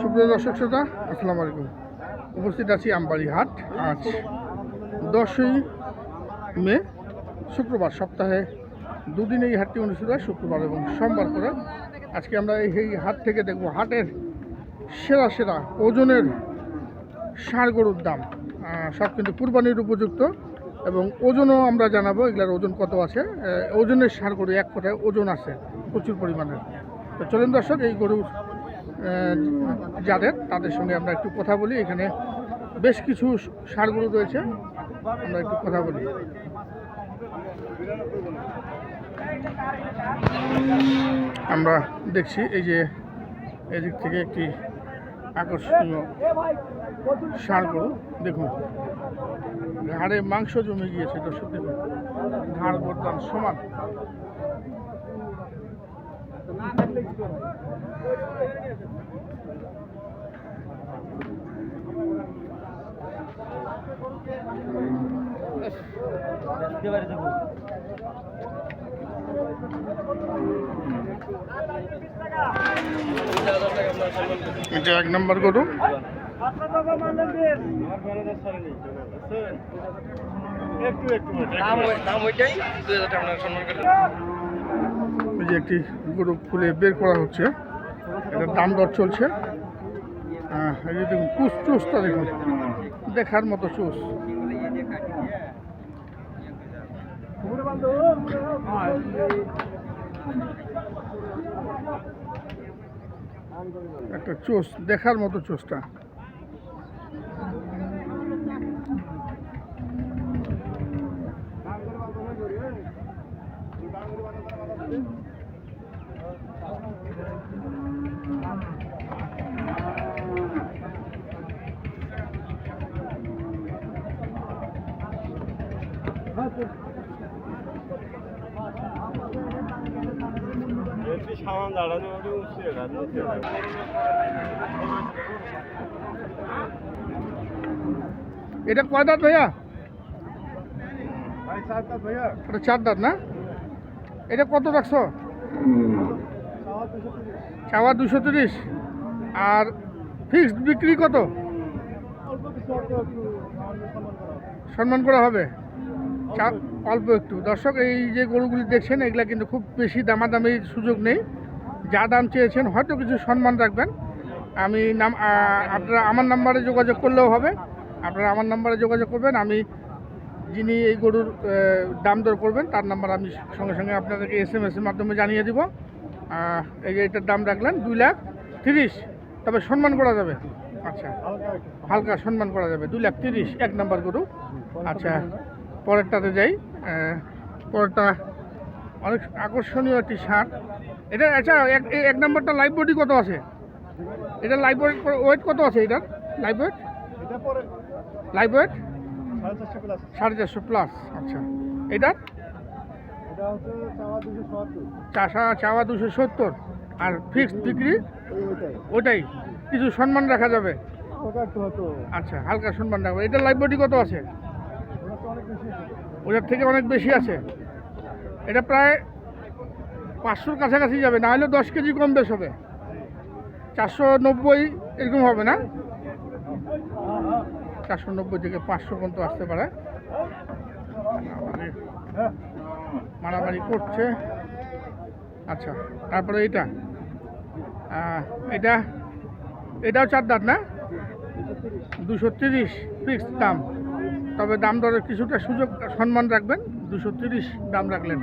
সুপ্রিয় দর্শক শ্রোতা, আসসালামু আলাইকুম। উপস্থিত আছি আমবাড়ি হাট আজ দশই মে, শুক্রবার সপ্তাহে দুদিন এই হাটটি অনুষ্ঠিত হয়, শুক্রবার এবং সোমবার করে। আজকে আমরা এই হাট থেকে দেখব হাটের সেরা সেরা ওজনের ষাঁড় গরুর দাম। সব কিন্তু কুরবানির উপযুক্ত এবং ওজনও আমরা জানাব, এগুলার ওজন কত আছে। ওজনের ষাঁড় গরু এক কথায় ওজন আছে প্রচুর পরিমাণের তো চলুন দর্শক, এই গরুর যাদের, তাদের সঙ্গে আমরা একটু কথা বলি। এখানে বেশ কিছু ষাঁড় গরু রয়েছে। আমরা একটু কথা বলি। আমরা দেখছি এই যে এদিক থেকে একটি আকর্ষণীয় ষাঁড় গরু দেখুন, ঘাড়ে মাংস জমে গিয়েছে। দর্শক, দেখুন, ঘাড় বর্তমান সমান। এটা এক নম্বর গরু। দাম ওই- দাম ওইটাই। দু হাজার টাকা সম্মান করে এই যে একটি গরু খুলে বের করা হচ্ছে এটার দাম দর চলছে। আহ, এই যে দেখুন চুস চুসটা দেখার মতো চুস। একটা চোষ দেখার মতো চোষটা সামান দাঁড়ানো উঠছে এটা কয় দাঁত ভাইয়া? ভাইয়া। এটা চার দাঁত না? এটা কত রাখছো? চাওয়া দুশো তিরিশ। আর ফিক্সড বিক্রি কত? সম্মান করা হবে। সম্মান করা হবে চা- অল্প একটু। দর্শক, এই যে গরুগুলি দেখছেন, এগুলা কিন্তু খুব বেশি দামাদামির সুযোগ নেই। যা দাম চেয়েছেন, হয়তো কিছু সম্মান রাখবেন। আমি নাম আপনারা আমার নাম্বারে যোগাযোগ করলেও হবে। আপনারা আমার নাম্বারে যোগাযোগ করবেন। আমি যিনি এই গরুর দাম দর করবেন, তার নাম্বার আমি সঙ্গে সঙ্গে আপনাদেরকে এস এম এসের মাধ্যমে জানিয়ে দিব। এই যে এটার দাম রাখলেন দুই লাখ তিরিশ। তবে সম্মান করা যাবে। আচ্ছা। হালকা সম্মান করা যাবে। দুই লাখ তিরিশ, এক নাম্বার গরু। আচ্ছা পরেরটাতে যাই পরেরটা অনেক আকর্ষণীয় একটি শার্ট। এটা আচ্ছা এক নাম্বারটা লাইভ বডি কত আছে? এটা লাইভ ওয়েট কত আছে এটার? লাইভ ওয়েট লাইফ ওয়েট সাড়ে চারশো প্লাস আচ্ছা। এটার? চাষা চাওয়া দুশো সত্তর। আর ফিক্সড বিক্রি? ওটাই কিছু সম্মান রাখা যাবে? আচ্ছা হালকা সম্মান রাখবে। এটার লাইভ বডি কত আছে? ওটার থেকে অনেক বেশি আছে। এটা প্রায় পাঁচশোর কাছাকাছি যাবে, না হলে দশ কেজি কম বেশ হবে। চারশো নব্বই এরকম হবে না? চারশো নব্বই থেকে পাঁচশো পর্যন্ত আসতে পারে। মারামারি করছে। আচ্ছা তারপরে এটা এটা এটাও চার দাঁত না? দুশো তিরিশ ফিক্সড দাম। তবে দাম দরের কিছুটা সুযোগ সম্মান রাখবেন। দুশো তিরিশ দাম রাখলেন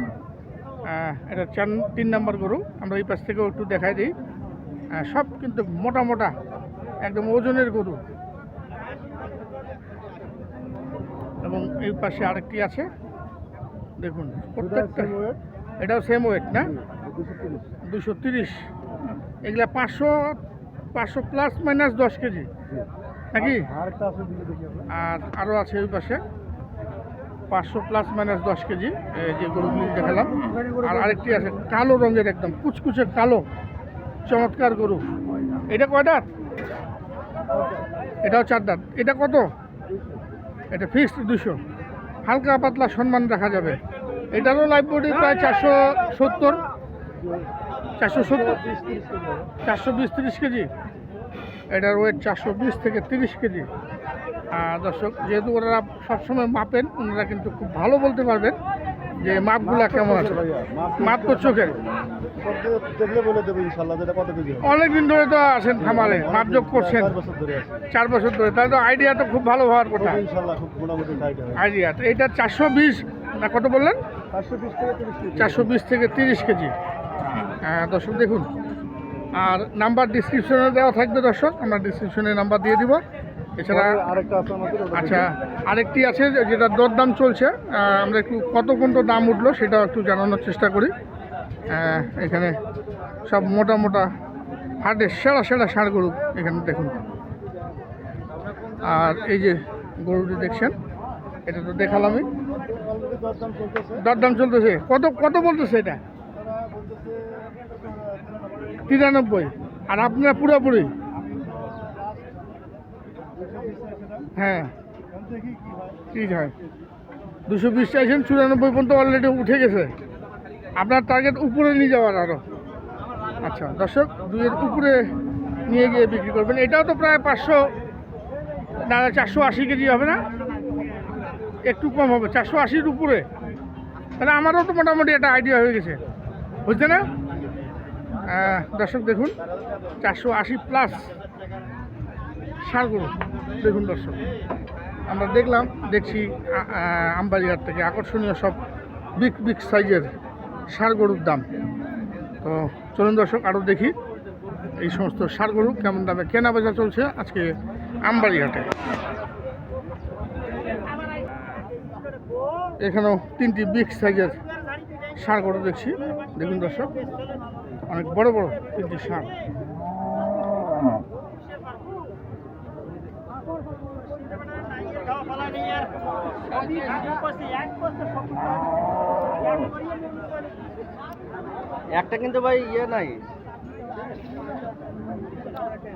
এটা চার তিন নম্বর গরু। আমরা এই পাশ থেকেও একটু দেখাই দিই। সব কিন্তু মোটা মোটা একদম ওজনের গরু। এবং এই পাশে আরেকটি আছে। দেখুন প্রত্যেকটা এটাও সেম ওয়েট না? দুশো তিরিশ। এগুলা পাঁচশো পাঁচশো প্লাস মাইনাস দশ কেজি। নাকি? আর আরও আছে ওই পাশে। পাঁচশো প্লাস মাইনাস দশ কেজি এই যে গরুগুলি দেখালাম। আর আরেকটি আছে কালো রঙের একদম কুচকুচে কালো চমৎকার গরু। এটা কয় দাঁত? এটাও চার দাঁত। এটা কত? এটা ফিক্সড দুশো। হালকা পাতলা সম্মান রাখা যাবে। এটারও লাইফ বডি প্রায় চারশো সত্তর। চারশো সত্তর? চারশো বিশ তিরিশ কেজি। এটার ওয়েট চারশো বিশ থেকে তিরিশ কেজি। আর দর্শক যেহেতু ওনারা সবসময় মাপেন ওনারা কিন্তু খুব ভালো বলতে পারবেন যে মাপগুলা কেমন আছে। মাপ তো চোখের অনেকদিন ধরে তো আছেন খামারে মাপযোগ করছেন। চার বছর ধরে তাহলে তো আইডিয়া তো খুব ভালো হওয়ার কথা। আইডিয়া তো এটা চারশো বিশ না কত বললেন? চারশো বিশ থেকে তিরিশ কেজি। চারশো বিশ থেকে তিরিশ কেজি। হ্যাঁ, দর্শক দেখুন আর নাম্বার ডিসক্রিপশনে দেওয়া থাকবে দর্শক আমরা ডিসক্রিপশনে নাম্বার দিয়ে দিব। এছাড়া আরেকটা আছে আমাদের আচ্ছা আরেকটি আছে যেটা দরদাম চলছে। আমরা একটু কত পর্যন্ত দাম উঠল সেটাও একটু জানানোর চেষ্টা করি। এখানে সব মোটা মোটা হাটের সেরা সেরা ষাঁড় গরু এখানে দেখুন। আর এই যে গরুটি দেখছেন এটা তো দেখালামই। দরদাম চলতেছে। কত কত বলতেছে এটা? তিরানব্বই। আর আপনার পুরোপুরি? হ্যাঁ। ঠিক হয়। দুশো বিশ চাইছেন, চুরানব্বই পর্যন্ত অলরেডি উঠে গেছে। আপনার টার্গেট উপরে নিয়ে যাওয়ার আরও আচ্ছা দর্শক, দুইয়ের উপরে নিয়ে গিয়ে বিক্রি করবেন। এটাও তো প্রায় পাঁচশো না চারশো আশি কেজি হবে না? একটু কম হবে, চারশো আশির উপরে। তাহলে আমারও তো মোটামুটি একটা আইডিয়া হয়ে গেছে। বুঝতে না? দর্শক দেখুন, চারশো আশি প্লাস সার গরু দেখুন দর্শক, আমরা দেখলাম, দেখছি, আ- আ- থেকে আকর্ষণীয় সব বিগ বিগ সাইজের সার গরুর দাম। তো চলুন দর্শক আরও দেখি এই সমস্ত সার গরু কেমন দামে কেনা বেচা চলছে আজকে আমবাড়িহাটে এখানেও তিনটি বিগ সাইজের সার গরু দেখছি। দেখুন দর্শক অনেক বড় বড় তিনটি সার একটা কিন্তু ভাই ইয়ে নাই।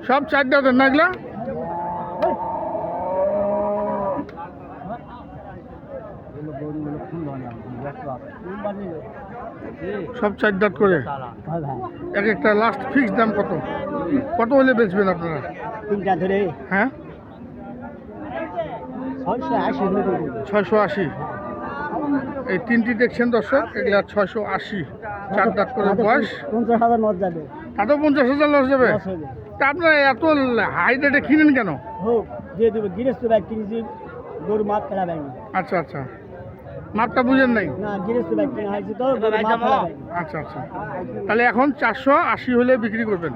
সব চার দাঁতের নাগলা। সব চার দাঁত করে। এক একটা লাস্ট ফিক্স দাম কত? কত হলে বেচবেন আপনারা? তিনটা ধরে। হ্যাঁ? ছয়শো আশি এই তিনটি দেখছেন দর্শক এগুলা ছয়শো আশি। চার দাঁত করে বয়স। পঞ্চাশ হাজার মত যাবে। তাতেও পঞ্চাশ হাজার লস যাবে? লস। তা আপনারা এত হাই রেটে কিনেন কেন? হোক দিয়ে দেবো। গৃহস্থ ব্যাগ কিনেছি গরু ফেলা ব্যাগ আচ্ছা আচ্ছা। মাপটা বুঝেন নাই? আচ্ছা আচ্ছা। তাহলে এখন চারশো আশি হলে বিক্রি করবেন?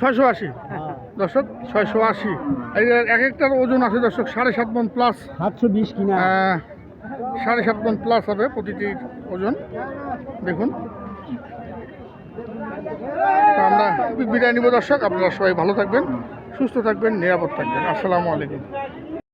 ছয়শো আশি। হ্যাঁ। দর্শক ছয়শো আশি। এক একটার ওজন আছে দর্শক সাড়ে সাত মন প্লাস সাতশো বিশ কিনা। সাড়ে সাত মন প্লাস হবে প্রতিটির ওজন। দেখুন। আমরা বিদায় নিব দর্শক আপনারা সবাই ভালো থাকবেন সুস্থ থাকবেন নিরাপদ থাকবেন। আসসালামু আলাইকুম।